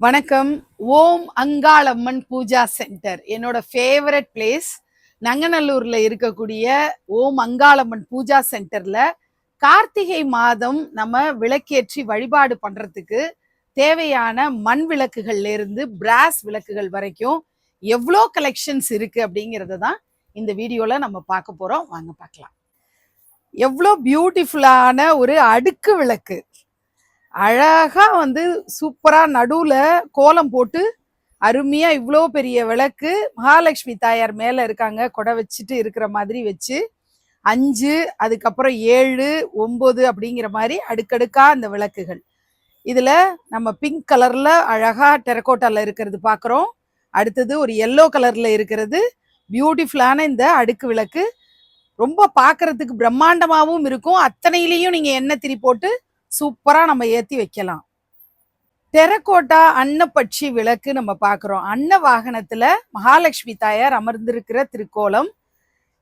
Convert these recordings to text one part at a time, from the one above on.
வணக்கம். ஓம் அங்காளம்மன் பூஜா சென்டர் என்னோட favourite place நங்கநல்லூர்ல இருக்கக்கூடிய ஓம் அங்காளம்மன் பூஜா சென்டர்ல கார்த்திகை மாதம் நம்ம விளக்கேற்றி வழிபாடு பண்றதுக்கு தேவையான மண் விளக்குகள்ல இருந்து பிராஸ் விளக்குகள் வரைக்கும் எவ்வளோ கலெக்ஷன்ஸ் இருக்கு அப்படிங்கிறத தான் இந்த வீடியோவில் நம்ம பார்க்க போகிறோம் வாங்க பார்க்கலாம். எவ்வளோ பியூட்டிஃபுல்லான ஒரு அடுக்கு விளக்கு. அழகாக வந்து சூப்பராக நடுவில் கோலம் போட்டு அருமையாக இவ்வளோ பெரிய விளக்கு மகாலட்சுமி தாயார் மேலே இருக்காங்க. கொடை வச்சுட்டு இருக்கிற மாதிரி வச்சு அஞ்சு அதுக்கப்புறம் ஏழு ஒம்பது அப்படிங்கிற மாதிரி அடுக்கடுக்காக அந்த விளக்குகள். இதில் நம்ம பிங்க் கலரில் அழகாக டெரக்கோட்டாவில் இருக்கிறது பார்க்குறோம் அடுத்தது ஒரு எல்லோ கலரில் இருக்கிறது பியூட்டிஃபுல்லான இந்த அடுக்கு விளக்கு. ரொம்ப பார்க்கறதுக்கு பிரம்மாண்டமாகவும் இருக்கும். அத்தனையிலையும் நீங்கள் எண்ணெய் திரி போட்டு சூப்பராக நம்ம ஏற்றி வைக்கலாம். டெரக்கோட்டா அன்னப்பட்சி விளக்கு நம்ம பார்க்குறோம் அன்ன வாகனத்தில் மகாலட்சுமி தாயார் அமர்ந்திருக்கிற திருக்கோலம்.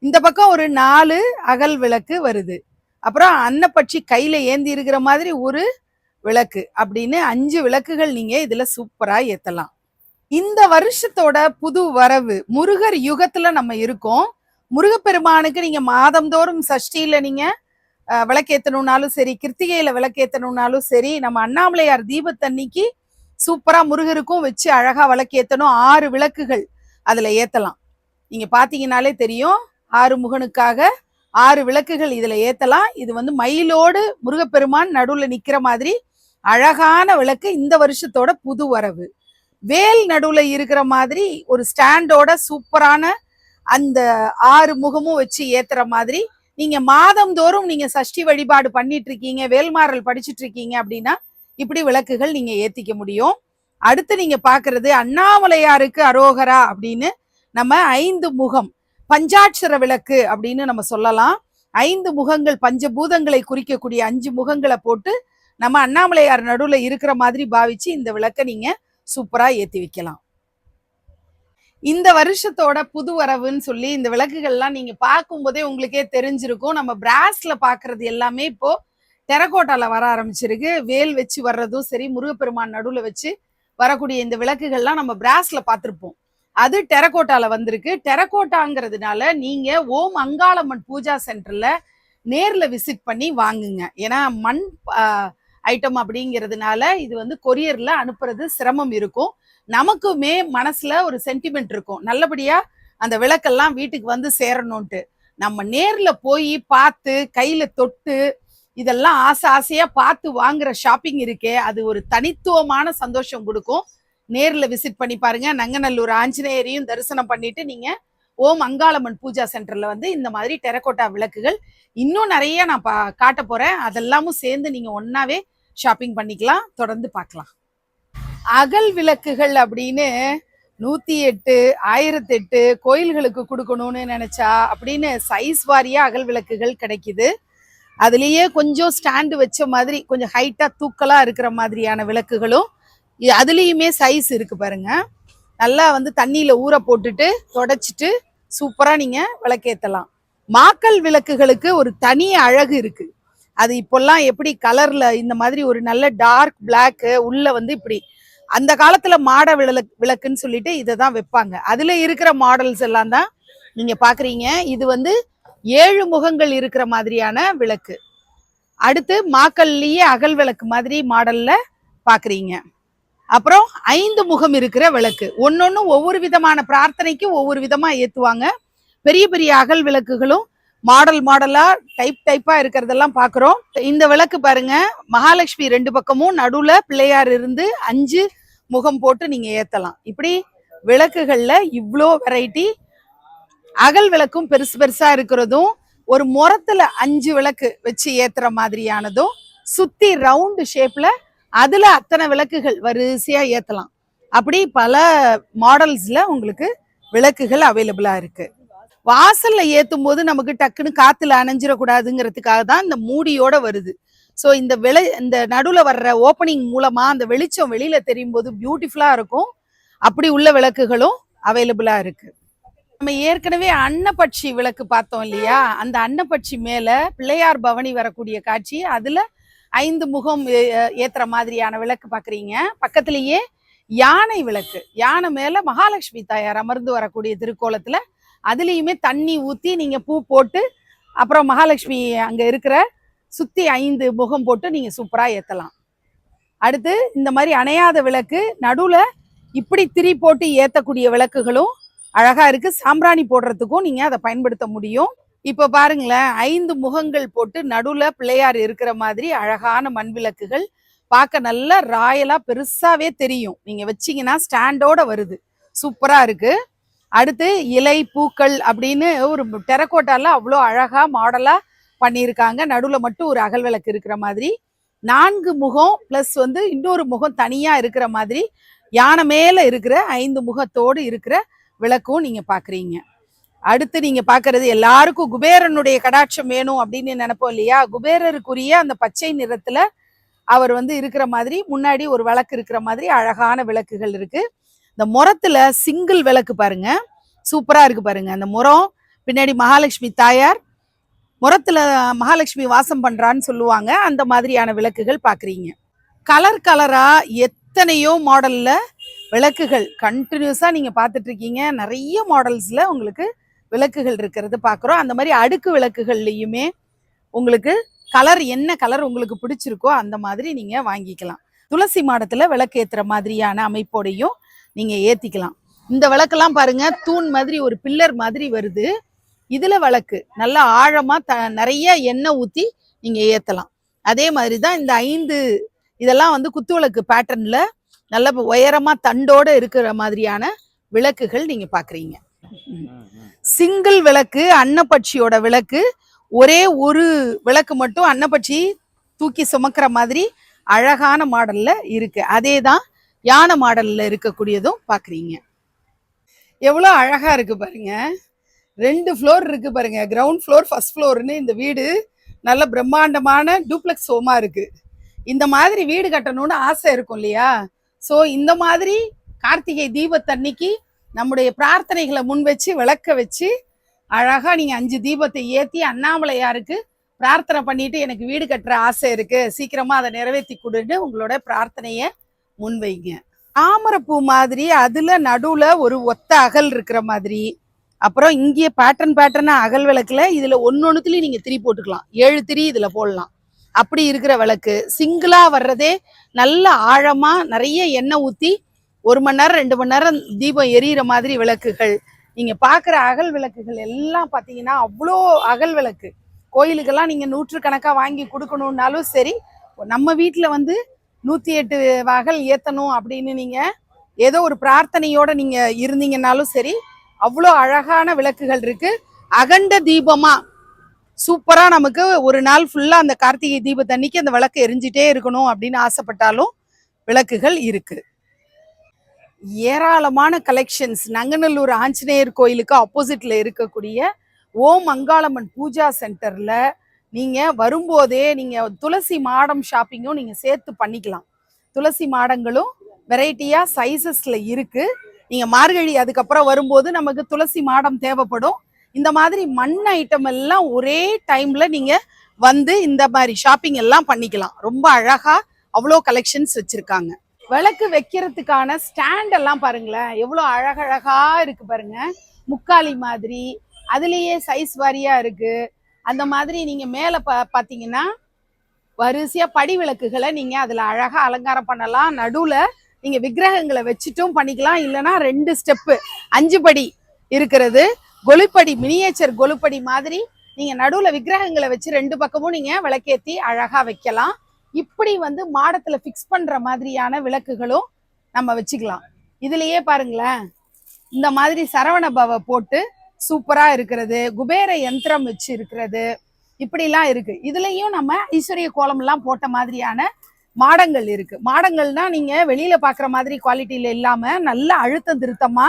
இந்த பக்கம் ஒரு நாலு அகல் விளக்கு வருது. அப்புறம் அன்னப்பட்சி கையில் ஏந்தி இருக்கிற மாதிரி ஒரு விளக்கு அப்படின்னு அஞ்சு விளக்குகள் நீங்கள் இதில் சூப்பராக ஏற்றலாம் இந்த வருஷத்தோட புது வரவு முருகர் யுகத்தில் நம்ம இருக்கோம். முருகப்பெருமானுக்கு நீங்கள் மாதந்தோறும் சஷ்டியில் நீங்கள் அஹ், விளக்கேத்தணும்னாலும் சரி கிருத்திகையில விளக்கேத்தணும்னாலும் சரி நம்ம அண்ணாமலையார் தீபத்தன்னைக்கு சூப்பரா முருகருக்கும் வச்சு அழகா விளக்கேத்தணும். ஆறு விளக்குகள் அதுல ஏத்தலாம். நீங்க பாத்தீங்கன்னாலே தெரியும் ஆறு முகனுக்காக ஆறு விளக்குகள் இதுல ஏத்தலாம். இது வந்து மயிலோடு முருகப்பெருமான் நடுவுல நிக்கிற மாதிரி அழகான விளக்கு இந்த வருஷத்தோட புது வரவு. வேல் நடுவுல இருக்கிற மாதிரி ஒரு ஸ்டாண்டோட சூப்பரான அந்த ஆறு முகமும் வச்சு ஏத்துற மாதிரி நீங்க மாதந்தோறும் நீங்க சஷ்டி வழிபாடு பண்ணிட்டு இருக்கீங்க வேல்மாறல் படிச்சுட்டு இருக்கீங்க அப்படின்னா இப்படி விளக்குகள் நீங்க ஏத்திக்க முடியும். அடுத்து நீங்க பாக்குறது அண்ணாமலையாருக்கு அரோகரா அப்படின்னு நம்ம ஐந்து முகம் பஞ்சாட்சர விளக்கு அப்படின்னு நம்ம சொல்லலாம். ஐந்து முகங்கள் பஞ்சபூதங்களை குறிக்கக்கூடிய அஞ்சு முகங்களை போட்டு நம்ம அண்ணாமலையார் நடுவுல இருக்கிற மாதிரி பாவிச்சு இந்த விளக்கை நீங்க சூப்பரா ஏத்தி வைக்கலாம். இந்த வருஷத்தோட புது வரவுன்னு சொல்லி இந்த விளக்குகள்லாம் நீங்க பார்க்கும்போதே உங்களுக்கே தெரிஞ்சிருக்கும். நம்ம பிராஸ்ல பாக்குறது எல்லாமே இப்போ டெரகோட்டால வர ஆரம்பிச்சிருக்கு. வேல் வச்சு வர்றதும் சரி முருகப்பெருமான் நடுவுல வச்சு வரக்கூடிய இந்த விளக்குகள்லாம் நம்ம பிராஸ்ல பார்த்துருப்போம். அது டெரகோட்டால வந்திருக்கு. டெரகோட்டாங்கிறதுனால நீங்க ஓம் அங்காளம்மன் பூஜா சென்டர்ல நேர்ல விசிட் பண்ணி வாங்குங்க. ஏன்னா மண் ஐட்டம் அப்படிங்கிறதுனால இது வந்து கொரியர்ல அனுப்புறது சிரமம் இருக்கும். நமக்குமே மனசுல ஒரு சென்டிமெண்ட் இருக்கும். நல்லபடியா அந்த விளக்கெல்லாம் வீட்டுக்கு வந்து சேரணும்ட்டு நம்ம நேர்ல போய் பார்த்து கையில தொட்டு இதெல்லாம் ஆசை ஆசையா பார்த்து வாங்குற ஷாப்பிங் இருக்கே அது ஒரு தனித்துவமான சந்தோஷம் கொடுக்கும். நேர்ல விசிட் பண்ணி பாருங்க. நங்கநல்லூர் ஆஞ்சநேயரையும் தரிசனம் பண்ணிட்டு நீங்க ஓம் அங்காளம்மன் பூஜா சென்டர்ல வந்து இந்த மாதிரி டெரகோட்டா விளக்குகள் இன்னும் நிறைய நான் பா காட்ட போறேன். அதெல்லாமும் சேர்ந்து நீங்க ஒன்னாவே ஷாப்பிங் பண்ணிக்கலாம். தொடர்ந்து பார்க்கலாம். அகல் விளக்குகள் அப்படின்னு நூத்தி எட்டு ஆயிரத்தி எட்டு கோயில்களுக்கு கொடுக்கணும்னு நினைச்சா அப்படின்னு சைஸ் வாரியா அகல் விளக்குகள் கிடைக்குது. அதுலேயே கொஞ்சம் ஸ்டாண்டு வச்ச மாதிரி கொஞ்சம் ஹைட்டா தூக்கலா இருக்கிற மாதிரியான விளக்குகளும் அதுலேயுமே சைஸ் இருக்கு பாருங்க. நல்லா வந்து தண்ணியில ஊற போட்டுட்டு தொடச்சிட்டு சூப்பரா நீங்க விளக்கேத்தலாம். மாக்கல் விளக்குகளுக்கு ஒரு தனி அழகு இருக்கு. அது இப்போல்லாம் எப்படி கலர்ல இந்த மாதிரி ஒரு நல்ல டார்க் Black உள்ள வந்து இப்படி அந்த காலத்துல மாட விளக்கு விளக்குன்னு சொல்லிட்டு இதை தான் வைப்பாங்க. அதுல இருக்கிற மாடல்ஸ் எல்லாம் தான் நீங்க பாக்குறீங்க. இது வந்து ஏழு முகங்கள் இருக்கிற மாதிரியான விளக்கு. அடுத்து மாக்கல்லையே அகல் விளக்கு மாதிரி மாடல்ல பாக்குறீங்க. அப்புறம் ஐந்து முகம் இருக்கிற விளக்கு. ஒன்னொன்னு ஒவ்வொரு விதமான பிரார்த்தனைக்கு ஒவ்வொரு விதமா ஏத்துவாங்க. பெரிய பெரிய அகல் விளக்குகளும் மாடல் மாடலா டைப் டைப்பா இருக்கிறதெல்லாம் பாக்குறோம். இந்த விளக்கு பாருங்க. மகாலட்சுமி ரெண்டு பக்கமும் நடுவுல பிள்ளையார் இருந்து அஞ்சு முகம் போட்டு நீங்க ஏத்தலாம். இப்படி விளக்குகள்ல இவ்வளோ வெரைட்டி அகல் விளக்கும் பெருசு பெருசா இருக்கிறதும் ஒரு முரத்துல அஞ்சு விளக்கு வச்சு ஏத்துற மாதிரியானதும் சுத்தி ரவுண்டு ஷேப்ல அதுல அத்தனை விளக்குகள் வரிசையா ஏத்தலாம். அப்படி பல மாடல்ஸ்ல உங்களுக்கு விளக்குகள் அவைலபிளா இருக்கு. வாசல்ல ஏத்தும் போது நமக்கு டக்குன்னு காத்துல அணைஞ்சிடக்கூடாதுங்கிறதுக்காக தான் இந்த மூடியோட வருது. ஸோ இந்த வெளி இந்த நடுவில் வர்ற ஓப்பனிங் மூலமாக அந்த வெளிச்சம் வெளியில் தெரியும் போது பியூட்டிஃபுல்லாக இருக்கும். அப்படி உள்ள விளக்குகளும் அவைலபிளாக இருக்குது நம்ம ஏற்கனவே அன்னப்பட்சி விளக்கு பார்த்தோம் இல்லையா? அந்த அன்னப்பட்சி மேலே பிள்ளையார் பவனி வரக்கூடிய காட்சி அதில் ஐந்து முகம் ஏ- மாதிரியான விளக்கு பார்க்குறீங்க. பக்கத்துலேயே யானை விளக்கு. யானை மேலே மகாலட்சுமி தாயார் அமர்ந்து வரக்கூடிய திருக்கோலத்தில் அதுலேயுமே தண்ணி ஊற்றி நீங்கள் பூ போட்டு அப்புறம் மகாலட்சுமி அங்கே இருக்கிற சுற்றி ஐந்து முகம் போட்டு நீங்கள் சூப்பராக ஏற்றலாம் அடுத்து இந்த மாதிரி அணையாத விளக்கு நடுவில் இப்படி திரி போட்டு ஏற்றக்கூடிய விளக்குகளும் அழகாக இருக்கு. சாம்பிராணி போடுறதுக்கும் நீங்கள் அதை பயன்படுத்த முடியும். இப்போ பாருங்களேன் ஐந்து முகங்கள் போட்டு நடுவில் பிள்ளையார் இருக்கிற மாதிரி அழகான மண் விளக்குகள் பார்க்க நல்லா ராயலாக பெருசாவே தெரியும். நீங்கள் வச்சீங்கன்னா ஸ்டாண்டோட வருது. சூப்பராக இருக்கு. அடுத்து இலை பூக்கள் அப்படின்னு ஒரு டெரக்கோட்டால அவ்வளோ அழகாக மாடலாக பண்ணியிருக்காங்க. நடுவில் மட்டும் ஒரு அகல் விளக்கு இருக்கிற மாதிரி. நான்கு முகம் ப்ளஸ் வந்து இன்னொரு முகம் தனியாக இருக்கிற மாதிரி. யானை மேலே இருக்கிற ஐந்து முகத்தோடு இருக்கிற விளக்கும் நீங்கள் பார்க்குறீங்க அடுத்து நீங்கள் பார்க்குறது எல்லாருக்கும் குபேரனுடைய கடாட்சம் வேணும் அப்படின்னு நினைப்போம் இல்லையா? குபேரருக்குரிய அந்த பச்சை நிறத்துல அவர் வந்து இருக்கிற மாதிரி முன்னாடி ஒரு விளக்கு இருக்கிற மாதிரி அழகான விளக்குகள் இருக்கு. இந்த முரத்தில் சிங்கிள் விளக்கு பாருங்க. சூப்பராக இருக்கு பாருங்க. அந்த முறம் பின்னாடி மகாலட்சுமி தாயார் முரத்தில் மகாலட்சுமி வாசம் பண்ணுறான்னு சொல்லுவாங்க. அந்த மாதிரியான விளக்குகள் பார்க்குறீங்க கலர் கலராக எத்தனையோ மாடலில் விளக்குகள். கண்டினியூஸாக நீங்கள் பார்த்துட்ருக்கீங்க நிறைய மாடல்ஸில் உங்களுக்கு விளக்குகள் இருக்கிறது பார்க்குறோம் அந்த மாதிரி அடுக்கு விளக்குகள்லையுமே உங்களுக்கு கலர் என்ன கலர் உங்களுக்கு பிடிச்சிருக்கோ அந்த மாதிரி நீங்கள் வாங்கிக்கலாம். துளசி மாடத்தில் விளக்கு ஏற்றுற மாதிரியான அமைப்போடையும் நீங்கள் ஏற்றிக்கலாம் இந்த விளக்கெல்லாம் பாருங்கள் தூண் மாதிரி ஒரு பில்லர் மாதிரி வருது. இதுல விளக்கு நல்லா ஆழமா த நிறைய எண்ணெய் ஊத்தி நீங்க ஏத்தலாம். அதே மாதிரி தான் இந்த ஐந்து இதெல்லாம் வந்து குத்து விளக்கு பேட்டர்ன்ல நல்ல உயரமா தண்டோட இருக்கிற மாதிரியான விளக்குகள் நீங்க பாக்குறீங்க. சிங்கிள் விளக்கு அன்னப்பட்சியோட விளக்கு ஒரே ஒரு விளக்கு மட்டும் அன்னப்பட்சி தூக்கி சுமக்கிற மாதிரி அழகான மாடல்ல இருக்கு. அதே தான் யானை மாடல்ல இருக்கக்கூடியதும் பாக்குறீங்க. எவ்வளோ அழகா இருக்கு பாருங்க. ரெண்டு ஃப்ளோர் இருக்கு பாருங்க. கிரவுண்ட் ஃப்ளோர் ஃபர்ஸ்ட் ஃப்ளோர்னு இந்த வீடு நல்ல பிரம்மாண்டமான டூப்ளெக்ஸ் ஹோமா இருக்கு. இந்த மாதிரி வீடு கட்டணும்னு ஆசை இருக்கும் இல்லையா? ஸோ இந்த மாதிரி கார்த்திகை தீபத்தன்னைக்கு நம்முடைய பிரார்த்தனைகளை முன் வச்சு விளக்க வச்சு அழகாக நீங்கள் அஞ்சு தீபத்தை ஏற்றி அண்ணாமலையாருக்கு பிரார்த்தனை பண்ணிட்டு எனக்கு வீடு கட்டுற ஆசை இருக்கு. சீக்கிரமா அதை நிறைவேற்றி கொடுன்னு உங்களோட பிரார்த்தனைய முன்வைங்க. தாமரப்பூ மாதிரி அதுல நடுவுல ஒரு ஒத்த அகல் இருக்கிற மாதிரி அப்புறம் இங்கே பேட்டர்ன் பேட்டர்னாக அகல் விளக்குல இதில் ஒன்னொன்னுத்துலயும் நீங்கள் திரி போட்டுக்கலாம். ஏழு திரி இதில் போடலாம். அப்படி இருக்கிற விளக்கு. சிங்கிளா வர்றதே நல்ல ஆழமாக நிறைய எண்ணெய் ஊற்றி ஒரு மணி நேரம் ரெண்டு மணி நேரம் தீபம் எரியிற மாதிரி விளக்குகள். நீங்கள் பார்க்குற அகல் விளக்குகள் எல்லாம் பார்த்தீங்கன்னா அவ்வளோ அகல் விளக்கு. கோயிலுக்கெல்லாம் நீங்கள் நூற்றுக்கணக்காக வாங்கி கொடுக்கணுன்னாலும் சரி நம்ம வீட்டில் வந்து நூற்றி எட்டு அகல் ஏற்றணும் அப்படின்னு நீங்கள் ஏதோ ஒரு பிரார்த்தனையோடு நீங்கள் இருந்தீங்கன்னாலும் சரி அவ்வளோ அழகான விளக்குகள் இருக்குது அகண்ட தீபமாக சூப்பராக நமக்கு ஒரு நாள் ஃபுல்லாக அந்த கார்த்திகை தீபத்தன்னைக்கு அந்த விளக்கு எரிஞ்சிட்டே இருக்கணும் அப்படின்னு ஆசைப்பட்டாலும் விளக்குகள் இருக்குது ஏராளமான கலெக்ஷன்ஸ் நங்கநல்லூர் ஆஞ்சநேயர் கோயிலுக்கு ஆப்போசிட்டில் இருக்கக்கூடிய ஓம் அங்காளம்மன் பூஜா சென்டரில் நீங்கள் வரும்போதே நீங்கள் துளசி மாடம் ஷாப்பிங்கும் நீங்கள் சேர்த்து பண்ணிக்கலாம். துளசி மாடங்களும் வெரைட்டியாக சைஸஸில் இருக்குது நீங்க மார்கழி அதுக்கப்புறம் வரும்போது நமக்கு துளசி மாடம் தேவைப்படும். இந்த மாதிரி மண் ஐட்டம் எல்லாம் ஒரே டைம்ல நீங்க வந்து இந்த மாதிரி ஷாப்பிங் எல்லாம் பண்ணிக்கலாம். ரொம்ப அழகா அவ்வளோ கலெக்ஷன்ஸ் வச்சிருக்காங்க. விளக்கு வைக்கிறதுக்கான ஸ்டாண்ட் எல்லாம் பாருங்களேன். எவ்வளோ அழகழகா இருக்கு பாருங்க. முக்காலி மாதிரி அதுலேயே சைஸ் வாரியா இருக்கு. அந்த மாதிரி நீங்க மேல பா பாத்தீங்கன்னா வரிசையா படி விளக்குகளை நீங்க அதுல அழகா அலங்காரம் பண்ணலாம். நடுவில் நீங்க விக்கிரகங்களை வச்சுட்டும் பண்ணிக்கலாம். இல்லைன்னா ரெண்டு ஸ்டெப்பு அஞ்சு படி இருக்கிறது. கொலுப்படி மினியேச்சர் கொலுப்படி மாதிரி நீங்க நடுவுல விக்கிரகங்களை வச்சு ரெண்டு பக்கமும் நீங்க விளக்கேத்தி அழகா வைக்கலாம். இப்படி வந்து மாடத்துல ஃபிக்ஸ் பண்ற மாதிரியான விளக்குகளும் நம்ம வச்சுக்கலாம். இதுலயே பாருங்களேன். இந்த மாதிரி சரவண பவ போட்டு சூப்பரா இருக்கிறது. குபேர யந்திரம் வச்சு இருக்கிறது. இப்படிலாம் இருக்கு. இதுலயும் நம்ம ஈஸ்வரிய கோலம் எல்லாம் போட்ட மாதிரியான மாடங்கள் இருக்கு. மாடங்கள்னா நீங்க வெளியில பாக்குற மாதிரி குவாலிட்டியில இல்லாம நல்ல அழுத்தம் திருத்தமா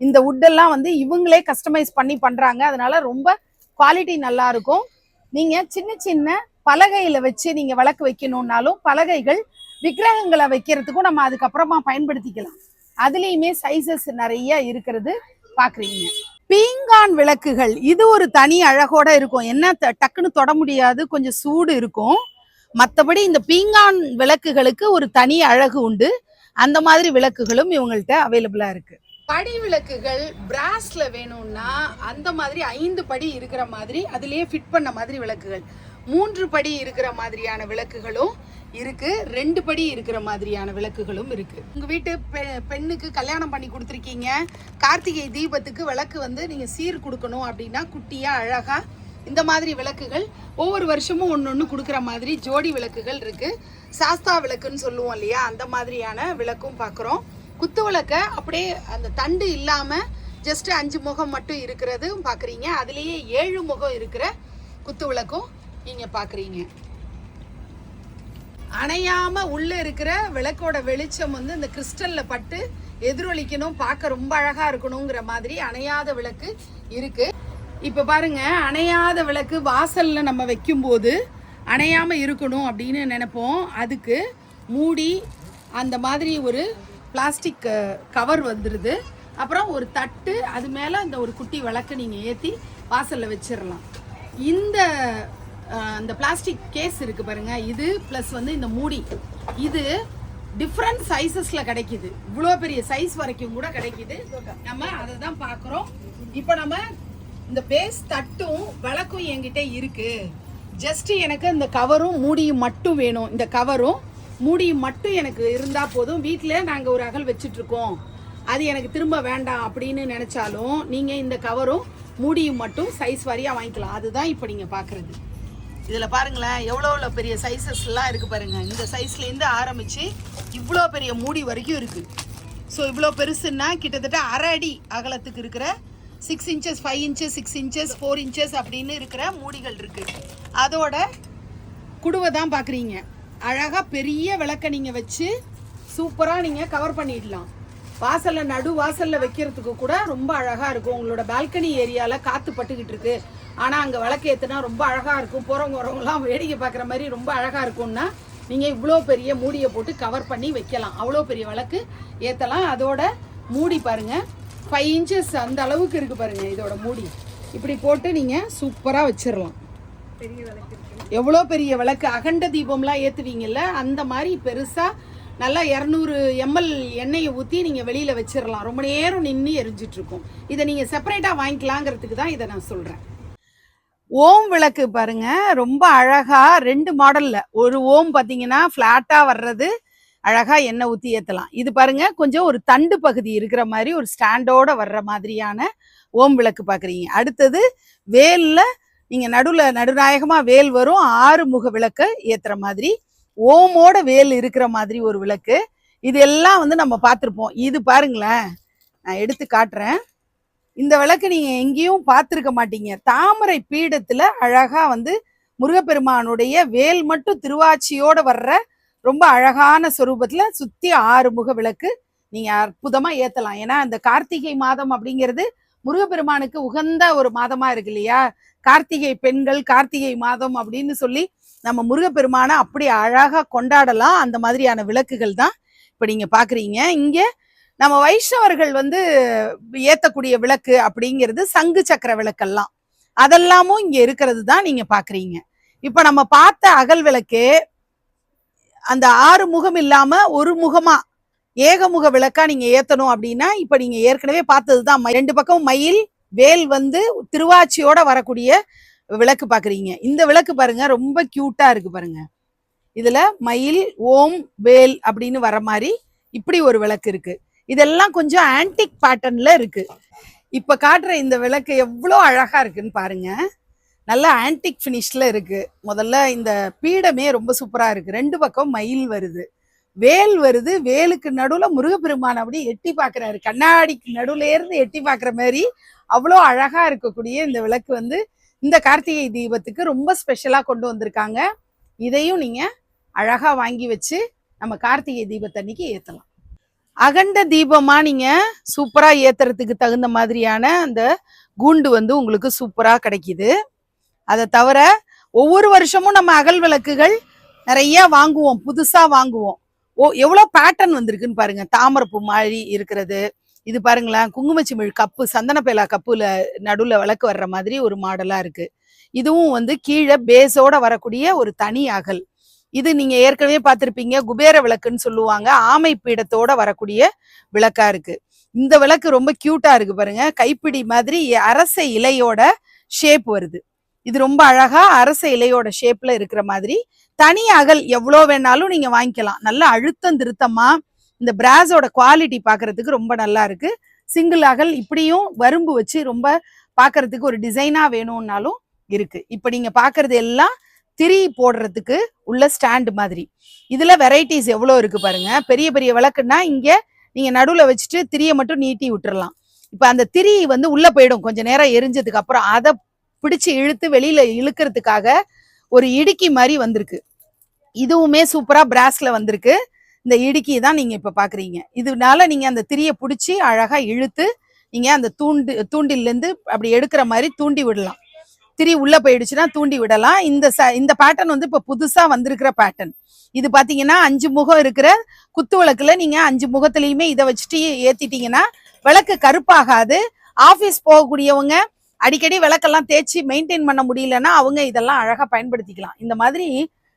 இந்த உட்டெல்லாம் வந்து இவங்களே கஸ்டமைஸ் பண்ணி பண்றாங்க. அதனால ரொம்ப குவாலிட்டி நல்லா இருக்கும். நீங்க சின்ன சின்ன பலகையில வச்சு நீங்க விளக்கு வைக்கணும்னாலும் பலகைகள் விக்கிரகங்களை வைக்கிறதுக்கும் நம்ம அதுக்கப்புறமா பயன்படுத்திக்கலாம். அதுலயுமே சைசஸ் நிறைய இருக்கிறது பாக்குறீங்க. பீங்கான் விளக்குகள் இது ஒரு தனி அழகோட இருக்கும். என்ன டக்குன்னு தொட முடியாது. கொஞ்சம் சூடு இருக்கும். மற்றபடி இந்த பீங்கான் விளக்குகளுக்கு ஒரு தனி அழகு உண்டு. அந்த மாதிரி விளக்குகளும் இவங்கள்ட்ட அவைலபிளாக இருக்கு. படி விளக்குகள் பிராஸ்ல வேணும்னா அந்த மாதிரி ஐந்து படி இருக்கிற மாதிரி அதுலேயே ஃபிட் பண்ண மாதிரி விளக்குகள். மூன்று படி இருக்கிற மாதிரியான விளக்குகளும் இருக்கு. ரெண்டு படி இருக்கிற மாதிரியான விளக்குகளும் இருக்கு. உங்க வீட்டு பெ- பெண்ணுக்கு கல்யாணம் பண்ணி கொடுத்துருக்கீங்க. கார்த்திகை தீபத்துக்கு விளக்கு வந்து நீங்க சீர் கொடுக்கணும் அப்படின்னா குட்டியா அழகா இந்த மாதிரி விளக்குகள் ஒவ்வொரு வருஷமும் ஒன்று ஒன்று கொடுக்குற மாதிரி ஜோடி விளக்குகள் இருக்குது சாஸ்தா விளக்குன்னு சொல்லுவோம் இல்லையா? அந்த மாதிரியான விளக்கும் பார்க்குறோம் குத்து விளக்க அப்படியே அந்த தண்டு இல்லாமல் ஜஸ்ட் அஞ்சு முகம் மட்டும் இருக்கிறதும் பார்க்குறீங்க அதுலேயே ஏழு முகம் இருக்கிற குத்து விளக்கும் நீங்கள் பார்க்குறீங்க அணையாமல் உள்ளே இருக்கிற விளக்கோட வெளிச்சம் வந்து இந்த கிறிஸ்டலில் பட்டு எதிரொலிக்கணும் பார்க்க ரொம்ப அழகாக இருக்கணுங்கிற மாதிரி அணையாத விளக்கு இருக்குது இப்போ பாருங்க அணையாத விளக்கு வாசலில் நம்ம வைக்கும்போது அணையாமல் இருக்கணும் அப்படின்னு நினைப்போம். அதுக்கு மூடி அந்த மாதிரி ஒரு பிளாஸ்டிக் கவர் வந்துடுது அப்புறம் ஒரு தட்டு அது மேலே இந்த ஒரு குட்டி விளக்கு நீங்கள் ஏற்றி வாசலில் வச்சிடலாம் இந்த அந்த பிளாஸ்டிக் கேஸ் இருக்குது பாருங்கள் இது ப்ளஸ் வந்து இந்த மூடி. இது டிஃப்ரெண்ட் சைஸஸில் கிடைக்கிது. இவ்வளோ பெரிய சைஸ் வரைக்கும் கூட கிடைக்கிது. நம்ம அதை தான் பார்க்குறோம் இப்போ நம்ம இந்த பேஸ் தட்டும் விளக்கும் என்கிட்ட இருக்கு. ஜஸ்ட் எனக்கு இந்த கவரும் மூடியும் மட்டும் வேணும். இந்த கவரும் மூடியும் மட்டும் எனக்கு இருந்தா போதும். வீட்டில் நாங்கள் ஒரு அகல் வச்சிட்ருக்கோம். அது எனக்கு திரும்ப வேண்டாம் அப்படின்னு நினைச்சாலும் நீங்க இந்த கவரும் மூடியும் மட்டும் சைஸ் வாரியா வாங்கிக்கலாம். அதுதான் இப்போ நீங்க பார்க்குறது இதில் பாருங்களேன் எவ்வளோ எவ்வளோ பெரிய சைஸஸ்லாம் இருக்குது பாருங்க. இந்த சைஸ்லேருந்து ஆரம்பித்து இவ்வளோ பெரிய மூடி வரைக்கும் இருக்குது ஸோ இவ்வளோ பெருசுன்னா கிட்டத்தட்ட அரை அடி அகலத்துக்கு இருக்கிற six inches five inches six inches four inches அப்படின்னு இருக்கிற மூடிகள் இருக்குது அதோட குடுவை தான் பார்க்குறீங்க. அழகாக பெரிய விளக்கை நீங்கள் வச்சு சூப்பராக நீங்கள் கவர் பண்ணிடலாம். வாசலில் நடு வாசலில் வைக்கிறதுக்கு கூட ரொம்ப அழகாக இருக்கும். உங்களோட பால்கனி ஏரியாவில் காற்று பட்டுக்கிட்டு இருக்கு. ஆனால் அங்கே விளக்கு ஏற்றுனா ரொம்ப அழகாக இருக்கும். போகிறவங்க வரவங்களாம் வேடிக்கை பார்க்குற மாதிரி ரொம்ப அழகாக இருக்கும்னா நீங்கள் இவ்வளோ பெரிய மூடியை போட்டு கவர் பண்ணி வைக்கலாம். அவ்வளோ பெரிய விளக்கு ஏற்றலாம் அதோட மூடி பாருங்கள் ஃபைவ் இன்ச்சஸ் அந்த அளவுக்கு இருக்குது பாருங்கள் இதோட மூடி. இப்படி போட்டு நீங்கள் சூப்பராக வச்சிடலாம் எவ்வளோ பெரிய விளக்கு? அகண்ட தீபம்லாம் ஏற்றுவீங்கல்ல அந்த மாதிரி பெருசாக நல்லா இரநூறு எம்எல் எண்ணெயை ஊற்றி நீங்கள் வெளியில் வச்சிடலாம் ரொம்ப நேரம் நின்று எரிஞ்சிட்டு இருக்கும் இதை நீங்கள் செப்பரேட்டாக வாங்கிக்கலாங்கிறதுக்கு தான் இதை நான் சொல்கிறேன் ஓம் விளக்கு பாருங்க ரொம்ப அழகா ரெண்டு மாடல்ல. ஒரு ஓம் பார்த்தீங்கன்னா ஃப்ளாட்டா வர்றது அழகா எண்ணெய் ஊற்றி ஏற்றலாம் இது பாருங்க கொஞ்சம் ஒரு தண்டு பகுதி இருக்கிற மாதிரி ஒரு ஸ்டாண்டோட வர்ற மாதிரியான ஓம் விளக்கு பார்க்குறீங்க அடுத்தது வேலில் நீங்கள் நடுவில் நடுநாயகமாக வேல் வரும் ஆறு முக விளக்க ஏத்துற மாதிரி ஓமோட வேல் இருக்கிற மாதிரி ஒரு விளக்கு. இது எல்லாம் வந்து நம்ம பார்த்துருப்போம் இது பாருங்களேன் நான் எடுத்து காட்டுறேன். இந்த விளக்கு நீங்கள் எங்கேயும் பார்த்துருக்க மாட்டீங்க. தாமரை பீடத்தில் அழகாக வந்து முருகப்பெருமானுடைய வேல் மட்டும் திருவாச்சியோட வர்ற ரொம்ப அழகான சொரூபத்துல சுத்தி ஆறு முக விளக்கு நீங்க அற்புதமா ஏத்தலாம். ஏன்னா இந்த கார்த்திகை மாதம் அப்படிங்கிறது முருகப்பெருமானுக்கு உகந்த ஒரு மாதமா இருக்கு இல்லையா? கார்த்திகை பெண்கள் கார்த்திகை மாதம் அப்படின்னு சொல்லி நம்ம முருகப்பெருமானை அப்படி அழகா கொண்டாடலாம். அந்த மாதிரியான விளக்குகள் தான் இப்ப நீங்க பாக்குறீங்க. இங்க நம்ம வைஷ்ணவர்கள் வந்து ஏத்தக்கூடிய விளக்கு அப்படிங்கிறது சங்கு சக்கர விளக்கெல்லாம். அதெல்லாமும் இங்க இருக்கிறது தான் நீங்க பாக்குறீங்க. இப்ப நம்ம பார்த்த அகல் விளக்கு அந்த ஆறு முகம் இல்லாம ஒரு முகமா ஏகமுக விளக்கா நீங்க ஏத்தணும் அப்படின்னா இப்ப நீங்க ஏற்கனவே பார்த்ததுதான் ம- ரெண்டு பக்கம் மயில் வேல் வந்து திருவாச்சியோட வரக்கூடிய விளக்கு பாக்குறீங்க. இந்த விளக்கு பாருங்க ரொம்ப கியூட்டா இருக்கு பாருங்க. இதுல மயில் ஓம் வேல் அப்படின்னு வர மாதிரி இப்படி ஒரு விளக்கு இருக்கு. இதெல்லாம் கொஞ்சம் ஆன்டிக் பேட்டர்ன்ல இருக்கு. இப்ப காட்டுற இந்த விளக்கு எவ்வளோ அழகா இருக்குன்னு பாருங்க. நல்ல ஆன்டிக் ஃபினிஷில் இருக்குது முதல்ல இந்த பீடமே ரொம்ப சூப்பராக இருக்குது ரெண்டு பக்கம் மயில் வருது. வேல் வருது. வேலுக்கு நடுவில் முருகப்பெருமான் அப்படி எட்டி பார்க்குறாரு கண்ணாடிக்கு நடுவில் இருந்து எட்டி பார்க்குற மாதிரி அவ்வளோ அழகாக இருக்கக்கூடிய இந்த விளக்கு வந்து இந்த கார்த்திகை தீபத்துக்கு ரொம்ப ஸ்பெஷலாக கொண்டு வந்திருக்காங்க. இதையும் நீங்கள் அழகாக வாங்கி வச்சு நம்ம கார்த்திகை தீபத்தன்னைக்கு ஏற்றலாம் அகண்ட தீபமாக நீங்கள் சூப்பராக ஏற்றுறதுக்கு தகுந்த மாதிரியான அந்த கூண்டு வந்து உங்களுக்கு சூப்பராக கிடைக்கிது. அதை தவிர ஒவ்வொரு வருஷமும் நம்ம அகல் விளக்குகள் நிறைய வாங்குவோம் புதுசா வாங்குவோம். ஓ எவ்வளோ பேட்டர்ன் வந்திருக்குன்னு பாருங்க. தாமரப்பூ மாதிரி இருக்கிறது. இது பாருங்களேன் குங்குமச்சிமிழ் கப்பு சந்தனப்பேலா கப்புல நடுவுல விளக்கு வர்ற மாதிரி ஒரு மாடலா இருக்கு. இதுவும் வந்து கீழே பேஸோட வரக்கூடிய ஒரு தனி அகல். இது நீங்க ஏற்கனவே பார்த்திருப்பீங்க குபேர விளக்குன்னு சொல்லுவாங்க. ஆமை பீடத்தோட வரக்கூடிய விளக்கா இருக்கு. இந்த விளக்கு ரொம்ப கியூட்டா இருக்கு பாருங்க. கைப்பிடி மாதிரி அரச இலையோட ஷேப் வருது. இது ரொம்ப அழகா அரச இலையோட ஷேப்ல இருக்கிற மாதிரி. தனி அகல் எவ்வளோ வேணாலும் நீங்க வாங்கிக்கலாம். நல்லா அழுத்தம் திருத்தமா இந்த பிராஸோட குவாலிட்டி பாக்குறதுக்கு ரொம்ப நல்லா இருக்கு. சிங்கிள் அகல் இப்படியும் வரும்பு வச்சு ரொம்ப பாக்குறதுக்கு ஒரு டிசைனா வேணும்னாலும் இருக்கு. இப்போ நீங்க பாக்குறது எல்லாம் திரி போடுறதுக்கு உள்ள ஸ்டாண்டு மாதிரி. இதுல வெரைட்டிஸ் எவ்வளோ இருக்கு பாருங்க. பெரிய பெரிய விளக்குன்னா இங்க நீங்க நடுவுல வச்சுட்டு திரியை மட்டும் நீட்டி விட்டுறலாம். இப்ப அந்த திரி வந்து உள்ள போயிடும். கொஞ்ச நேரம் எரிஞ்சதுக்கு அப்புறம் அதை பிடிச்சு இழுத்து வெளியில இழுக்கிறதுக்காக ஒரு இடுக்கி மாதிரி வந்திருக்கு. இதுவுமே சூப்பரா பிராஸ்ல வந்திருக்கு. இந்த இடுக்கி தான் நீங்க இப்ப பாக்குறீங்க. இதனால நீங்க அந்த திரியை பிடிச்சி அழகா இழுத்து நீங்க அந்த தூண்டு தூண்டிலேருந்து அப்படி எடுக்கிற மாதிரி தூண்டி விடலாம். திரி உள்ள போயிடுச்சுன்னா தூண்டி விடலாம். இந்த ச இந்த பேட்டர்ன் வந்து இப்போ புதுசா வந்திருக்கிற பேட்டர்ன் இது பாத்தீங்கன்னா அஞ்சு முகம் இருக்கிற குத்து விளக்குல நீங்க அஞ்சு முகத்திலயுமே இதை வச்சுட்டு ஏத்திட்டீங்கன்னா விளக்கு கருப்பாகாது. ஆஃபீஸ் போகக்கூடியவங்க அடிக்கடி விளக்கெல்லாம் தேய்ச்சி மெயின்டைன் பண்ண முடியலன்னா அவங்க இதெல்லாம் அழகாக பயன்படுத்திக்கலாம். இந்த மாதிரி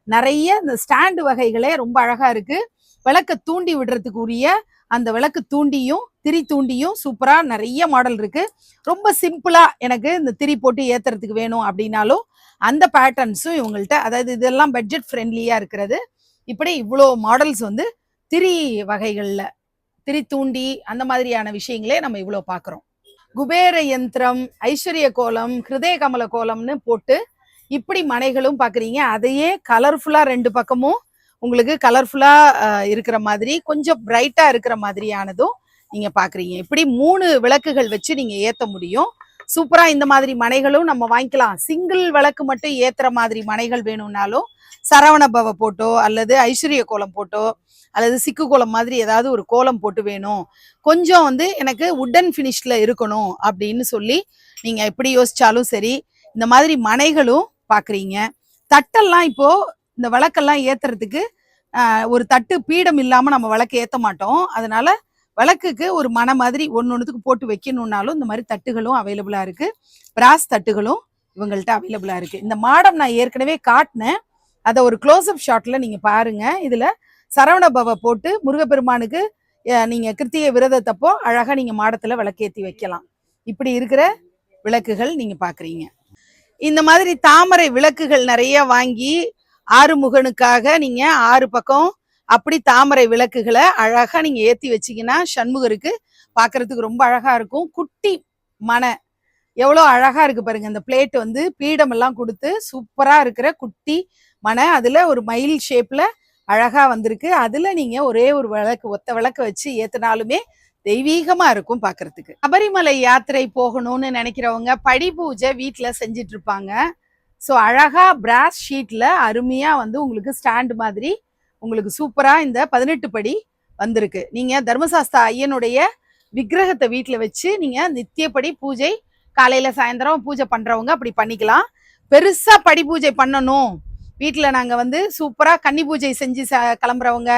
நிறைய இந்த ஸ்டாண்டு வகைகளே ரொம்ப அழகாக இருக்குது விளக்க தூண்டி விடுறதுக்குரிய அந்த விளக்கு தூண்டியும் திரி தூண்டியும் சூப்பராக நிறைய மாடல் இருக்குது ரொம்ப சிம்பிளாக எனக்கு இந்த திரி போட்டு ஏத்துறதுக்கு வேணும் அப்படின்னாலும் அந்த பேட்டர்ன்ஸும் இவங்கள்ட்ட அதாவது இதெல்லாம் பட்ஜெட் ஃப்ரெண்ட்லியாக இருக்கிறது. இப்படி இவ்வளோ மாடல்ஸ் வந்து திரி வகைகளில் திரி தூண்டி அந்த மாதிரியான விஷயங்களே நம்ம இவ்வளோ பார்க்குறோம் குபேர யந்திரம் ஐஸ்வர்ய கோலம் ஹிருதய கமல கோலம்னு போட்டு இப்படி மனைகளும் பார்க்குறீங்க அதையே கலர்ஃபுல்லா ரெண்டு பக்கமும் உங்களுக்கு கலர்ஃபுல்லா இருக்கிற மாதிரி கொஞ்சம் பிரைட்டா இருக்கிற மாதிரியானதும் நீங்க பாக்குறீங்க. இப்படி மூணு விளக்குகள் வச்சு நீங்க ஏத்த முடியும். சூப்பரா இந்த மாதிரி மனைகளும் நம்ம வாங்கிக்கலாம். சிங்கிள் விளக்கு மட்டும் ஏத்துற மாதிரி மனைகள் வேணும்னாலும் சரவண பவ போட்டோ அல்லது ஐஸ்வர்ய கோலம் போட்டோ அல்லது சிக்கு கோலம் மாதிரி ஏதாவது ஒரு கோலம் போட்டு வேணும். கொஞ்சம் வந்து எனக்கு உட்டன் ஃபினிஷில் இருக்கணும் அப்படின்னு சொல்லி நீங்கள் எப்படி யோசிச்சாலும் சரி இந்த மாதிரி மனைகளும் பார்க்குறீங்க தட்டெல்லாம் இப்போது இந்த விளக்கெல்லாம் ஏற்றுறதுக்கு ஒரு தட்டு பீடம் இல்லாமல் நம்ம விளக்கு ஏற்ற மாட்டோம். அதனால் விளக்குக்கு ஒரு மன மாதிரி ஒன்று ஒன்றுத்துக்கு போட்டு வைக்கணுன்னாலும் இந்த மாதிரி தட்டுகளும் அவைலபிளாக இருக்குது பிராஸ் தட்டுகளும் இவங்கள்ட்ட அவைலபிளாக இருக்குது இந்த மாடம் நான் ஏற்கனவே காட்டினேன். அதை ஒரு க்ளோஸ்அப் ஷாட்டில் நீங்கள் பாருங்கள் இதில் சரவண பவ போட்டு முருகப்பெருமானுக்கு நீங்கள் நீங்க கிருத்திகை விரதத்தப்போ அழகாக நீங்க மாடத்துல விளக்கேத்தி வைக்கலாம். இப்படி இருக்கிற விளக்குகள் நீங்க பாக்குறீங்க. இந்த மாதிரி தாமரை விளக்குகள் நிறைய வாங்கி ஆறுமுகனுக்காக நீங்க ஆறு பக்கம் அப்படி தாமரை விளக்குகளை அழகா நீங்க ஏத்தி வச்சீங்கன்னா சண்முகருக்கு பார்க்குறதுக்கு ரொம்ப அழகா இருக்கும். குட்டி மனை எவ்வளோ அழகா இருக்கு பாருங்க. இந்த பிளேட் வந்து பீடம் எல்லாம் கொடுத்து சூப்பராக இருக்கிற குட்டி மனை அதில் ஒரு மயில் ஷேப்பில் அழகா வந்திருக்கு. அதுல நீங்க ஒரே ஒரு விளக்கு ஒத்த விளக்கு வச்சு ஏத்துனாலுமே தெய்வீகமா இருக்கும் பார்க்கிறதுக்கு சபரிமலை யாத்திரை போகணும்னு நினைக்கிறவங்க படி பூஜை வீட்டில் செஞ்சிட்டு இருப்பாங்க ஸோ அழகா பிராஸ் ஷீட்ல அருமையா வந்து உங்களுக்கு ஸ்டாண்ட் மாதிரி உங்களுக்கு சூப்பரா இந்த பதினெட்டு படி வந்திருக்கு. நீங்க தர்மசாஸ்தா ஐயனுடைய விக்கிரகத்தை வீட்டில் வச்சு நீங்க நித்தியப்படி பூஜை காலையில சாயந்தரம் பூஜை பண்றவங்க அப்படி பண்ணிக்கலாம். பெருசா படி பூஜை பண்ணணும். வீட்டில் நாங்கள் வந்து சூப்பராக கன்னி பூஜை செஞ்சு ச- கிளம்புறவங்க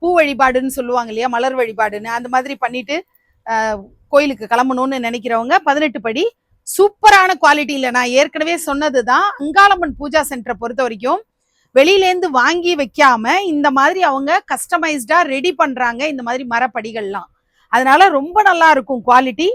பூ வழிபாடுன்னு சொல்லுவாங்க இல்லையா மலர் வழிபாடுன்னு அந்த மாதிரி பண்ணிட்டு கோயிலுக்கு கிளம்பணும்னு நினைக்கிறவங்க பதினெட்டு படி சூப்பரான குவாலிட்டியில் நான் ஏற்கனவே சொன்னது தான் அங்காளம்மன் பூஜா சென்டரை பொறுத்த வரைக்கும் வெளியிலேருந்து வாங்கி வைக்காம இந்த மாதிரி அவங்க கஸ்டமைஸ்டாக ரெடி பண்ணுறாங்க இந்த மாதிரி மரப்படிகள்லாம். அதனால ரொம்ப நல்லா இருக்கும் குவாலிட்டி.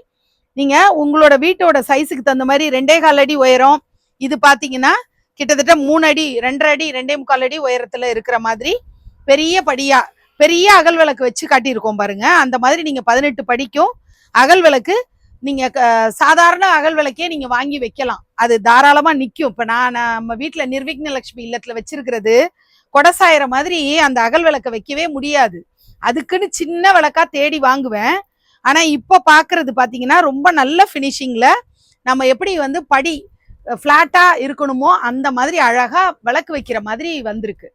நீங்கள் உங்களோட வீட்டோட சைஸுக்கு தகுந்த மாதிரி ரெண்டே கால் அடி உயரம் இது பார்த்தீங்கன்னா கிட்டத்தட்ட மூணு அடி ரெண்டரை அடி ரெண்டே முக்கால் அடி உயரத்துல இருக்கிற மாதிரி பெரிய படியா பெரிய அகல் விளக்கு வச்சு காட்டியிருக்கோம் பாருங்க. அந்த மாதிரி நீங்க பதினெட்டு படிக்கும் அகல் விளக்கு நீங்க க- சாதாரண அகல் விளக்கே நீங்க வாங்கி வைக்கலாம். அது தாராளமா நிக்கும். இப்ப நான் நம்ம வீட்டுல நிர்விக்ன லட்சுமி இல்லத்துல வச்சிருக்கிறது கொடசாயிர மாதிரி அந்த அகல் விளக்க வைக்கவே முடியாது. அதுக்குன்னு சின்ன விளக்கா தேடி வாங்குவேன். ஆனா இப்ப பாக்குறது பாத்தீங்கன்னா ரொம்ப நல்ல ஃபினிஷிங்ல நம்ம எப்படி வந்து படி ஃப்ளாட்டாக இருக்கணுமோ அந்த மாதிரி அழகாக விளக்கு வைக்கிற மாதிரி வந்திருக்கு.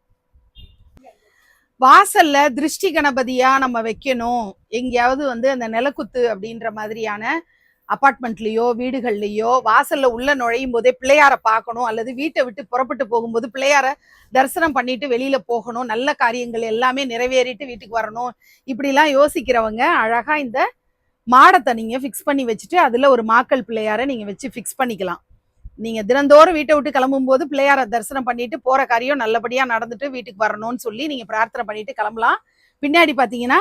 வாசல்ல திருஷ்டி கணபதியா நம்ம வைக்கணும். எங்கேயாவது வந்து அந்த நிலக்குத்து அப்படின்ற மாதிரியான அப்பார்ட்மெண்ட்லேயோ வீடுகள்லேயோ வாசல்ல உள்ள நுழையும் போதே பிள்ளையார பார்க்கணும். அல்லது வீட்டை விட்டு புறப்பட்டு போகும்போது பிள்ளையார தரிசனம் பண்ணிட்டு வெளியில போகணும். நல்ல காரியங்கள் எல்லாமே நிறைவேறிட்டு வீட்டுக்கு வரணும். இப்படிலாம் யோசிக்கிறவங்க அழகா இந்த மாடத்தை நீங்க ஃபிக்ஸ் பண்ணி வச்சுட்டு அதுல ஒரு மாக்கள் பிள்ளையார நீங்க வச்சு ஃபிக்ஸ் பண்ணிக்கலாம். நீங்க தினந்தோறும் வீட்டை விட்டு கிளம்பும் போது பிள்ளையார தரிசனம் பண்ணிட்டு போற காரியம் நல்லபடியா நடந்துட்டு வீட்டுக்கு வரணும்னு சொல்லி நீங்க பிரார்த்தனை பண்ணிட்டு கிளம்பலாம். பின்னாடி பாத்தீங்கன்னா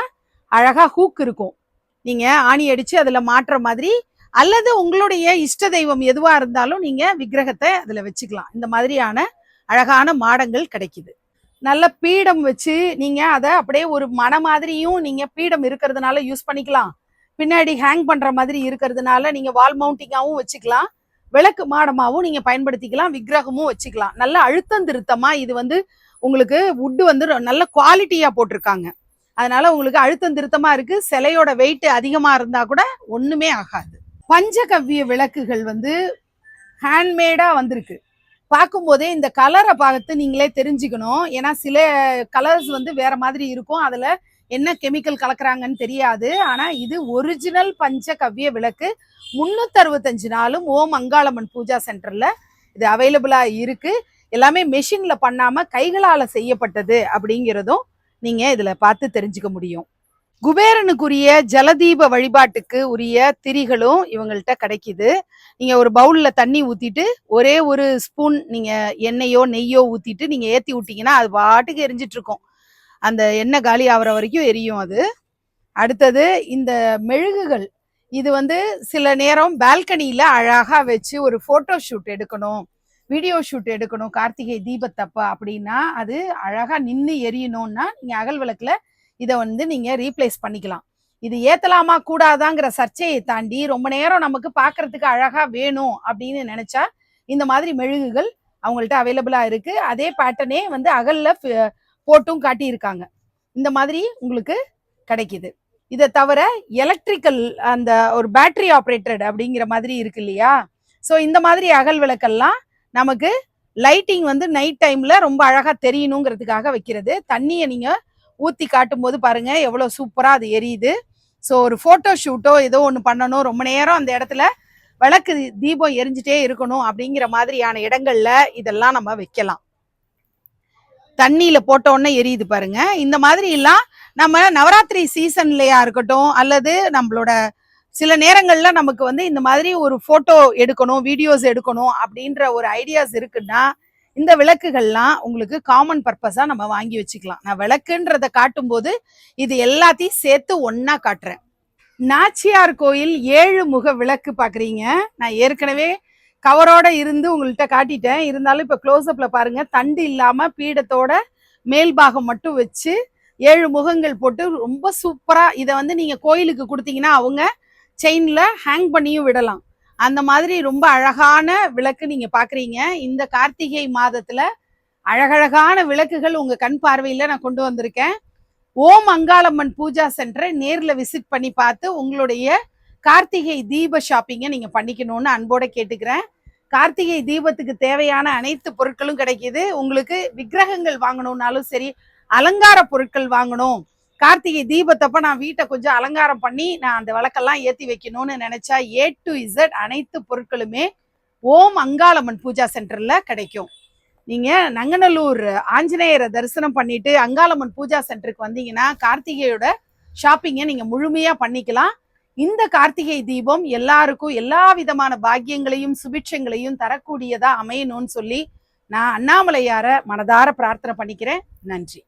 அழகா ஹூக் இருக்கும். நீங்க ஆணி அடிச்சு அதுல மாட்டுற மாதிரி அல்லது உங்களுடைய இஷ்ட தெய்வம் எதுவா இருந்தாலும் நீங்க விக்கிரகத்தை அதுல வச்சுக்கலாம். இந்த மாதிரியான அழகான மாடங்கள் கிடைக்குது. நல்ல பீடம் வச்சு நீங்க அதை அப்படியே ஒரு மன மாதிரியும் நீங்க பீடம் இருக்கிறதுனால யூஸ் பண்ணிக்கலாம். பின்னாடி ஹேங் பண்ற மாதிரி இருக்கிறதுனால நீங்க வால் மவுண்டிங்காவும் வச்சுக்கலாம். விளக்கு மாடமாகவும் நீங்கள் பயன்படுத்திக்கலாம் விக்கிரகமும் வச்சுக்கலாம். நல்ல அழுத்தம் திருத்தமாக இது வந்து உங்களுக்கு வுட்டு வந்து ரொ- நல்ல குவாலிட்டியாக போட்டிருக்காங்க. அதனால உங்களுக்கு அழுத்தம் திருத்தமாக இருக்குது சிலையோட வெயிட் அதிகமாக இருந்தால் கூட ஒன்றுமே ஆகாது. பஞ்சகவ்ய விளக்குகள் வந்து ஹேண்ட்மேடாக வந்திருக்கு. பார்க்கும்போதே இந்த கலரை பார்த்து நீங்களே தெரிஞ்சுக்கணும். ஏன்னா சில கலர்ஸ் வந்து வேற மாதிரி இருக்கும். அதில் என்ன கெமிக்கல் கலக்குறாங்கன்னு தெரியாது. ஆனால் இது ஒரிஜினல் பஞ்ச கவ்விய விளக்கு. முந்நூற்றறுபத்தஞ்சு நாளும் ஓம் அங்காளம்மன் பூஜா சென்டர்ல இது அவைலபிளா இருக்கு. எல்லாமே மெஷின்ல பண்ணாமல் கைகளால் செய்யப்பட்டது அப்படிங்கிறதும் நீங்க இதில் பார்த்து தெரிஞ்சுக்க முடியும். குபேரனுக்குரிய ஜலதீப வழிபாட்டுக்கு உரிய திரிகளும் இவங்கள்ட்ட கிடைக்குது. நீங்க ஒரு பவுல்ல தண்ணி ஊத்திட்டு ஒரே ஒரு ஸ்பூன் நீங்க எண்ணெயோ நெய்யோ ஊற்றிட்டு நீங்க ஏற்றி விட்டீங்கன்னா அது பாட்டுக்கு எரிஞ்சிட்ருக்கோம் அந்த எண்ணெய் காலி ஆகுற வரைக்கும் எரியும் அது. அடுத்தது இந்த மெழுகுகள். இது வந்து சில நேரம் பால்கனியில் அழகாக வச்சு ஒரு ஃபோட்டோ ஷூட் எடுக்கணும் வீடியோ ஷூட் எடுக்கணும் கார்த்திகை தீபத்தப்ப அப்படின்னா அது அழகாக நின்று எரியணும்னா நீங்கள் அகல் விளக்கில் இதை வந்து நீங்கள் ரீப்ளேஸ் பண்ணிக்கலாம். இது ஏத்தலாமா கூடாதாங்கிற சர்ச்சையை தாண்டி ரொம்ப நேரம் நமக்கு பார்க்கறதுக்கு அழகாக வேணும் அப்படின்னு நினச்சா இந்த மாதிரி மெழுகுகள் அவங்கள்ட்ட அவைலபிளாக இருக்குது அதே பேட்டர்னே வந்து அகலில் போட்டும் காட்டியிருக்காங்க. இந்த மாதிரி உங்களுக்கு கிடைக்குது. இதை தவிர எலக்ட்ரிக்கல் அந்த ஒரு பேட்டரி ஆப்ரேட்டட் அப்படிங்கிற மாதிரி இருக்கு இல்லையா? ஸோ இந்த மாதிரி அகல் விளக்கெல்லாம் நமக்கு லைட்டிங் வந்து நைட் டைமில் ரொம்ப அழகாக தெரியணுங்கிறதுக்காக வைக்கிறது. தண்ணியை நீங்கள் ஊற்றி காட்டும் போது பாருங்கள் எவ்வளோ சூப்பராக அது எரியுது. ஸோ ஒரு ஃபோட்டோ ஷூட்டோ ஏதோ ஒன்று பண்ணணும். ரொம்ப நேரம் அந்த இடத்துல விளக்கு தீபம் எரிஞ்சிட்டே இருக்கணும் அப்படிங்கிற மாதிரியான இடங்கள்ல இதெல்லாம் நம்ம வைக்கலாம். தண்ணியில போட்ட உடனே எரியுது பாருங்க. இந்த மாதிரி எல்லாம் நம்ம நவராத்திரி சீசன்லயா இருக்கட்டும் அல்லது நம்மளோட சில நேரங்கள்ல நமக்கு வந்து இந்த மாதிரி ஒரு போட்டோ எடுக்கணும் வீடியோஸ் எடுக்கணும் அப்படின்ற ஒரு ஐடியாஸ் இருக்குன்னா இந்த விளக்குகள்லாம் உங்களுக்கு காமன் பர்பஸா நம்ம வாங்கி வச்சுக்கலாம். நான் விளக்குன்றத காட்டும்போது இது எல்லாத்தையும் சேர்த்து ஒன்றா காட்டுறேன். நாச்சியார் கோயில் ஏழு முக விளக்கு பாக்குறீங்க. நான் ஏற்கனவே கவரோட இருந்து உங்கள்கிட்ட காட்டிட்டேன். இருந்தாலும் இப்போ க்ளோஸ்அப்பில் பாருங்கள் தண்டு இல்லாமல் பீடத்தோட மேல் பாகம் மட்டும் வச்சு ஏழு முகங்கள் போட்டு ரொம்ப சூப்பராக இதை வந்து நீங்கள் கோயிலுக்கு கொடுத்தீங்கன்னா அவங்க செயினில் ஹேங் பண்ணியும் விடலாம். அந்த மாதிரி ரொம்ப அழகான விளக்கு நீங்கள் பார்க்குறீங்க இந்த கார்த்திகை மாதத்தில் அழகழகான விளக்குகள் உங்கள் கண் பார்வையில் நான் கொண்டு வந்திருக்கேன். ஓம் அங்காளம்மன் பூஜா சென்டரை நேரில் விசிட் பண்ணி பார்த்து உங்களுடைய கார்த்திகை தீப ஷாப்பிங்கை நீங்கள் பண்ணிக்கணும்னு அன்போட கேட்டுக்கிறேன். கார்த்திகை தீபத்துக்கு தேவையான அனைத்து பொருட்களும் கிடைக்கிது. உங்களுக்கு விக்கிரகங்கள் வாங்கணும்னாலும் சரி அலங்கார பொருட்கள் வாங்கணும். கார்த்திகை தீபத்தப்ப நான் வீட்டை கொஞ்சம் அலங்காரம் பண்ணி நான் அந்த விளக்கெல்லாம் ஏற்றி வைக்கணும்னு நினச்சா ஏ டு இசட் அனைத்து பொருட்களுமே ஓம் அங்காளம்மன் பூஜா சென்டரில் கிடைக்கும். நீங்கள் நங்கநல்லூர் ஆஞ்சநேயரை தரிசனம் பண்ணிட்டு அங்காளம்மன் பூஜா சென்டருக்கு வந்தீங்கன்னா கார்த்திகையோட ஷாப்பிங்கை நீங்கள் முழுமையாக பண்ணிக்கலாம். இந்த கார்த்திகை தீபம் எல்லாருக்கும் எல்லா விதமான பாக்கியங்களையும் சுபிட்சங்களையும் தரக்கூடியதா அமையணும்னு சொல்லி நான் அண்ணாமலையார மனதார பிரார்த்தனை பண்ணிக்கிறேன். நன்றி.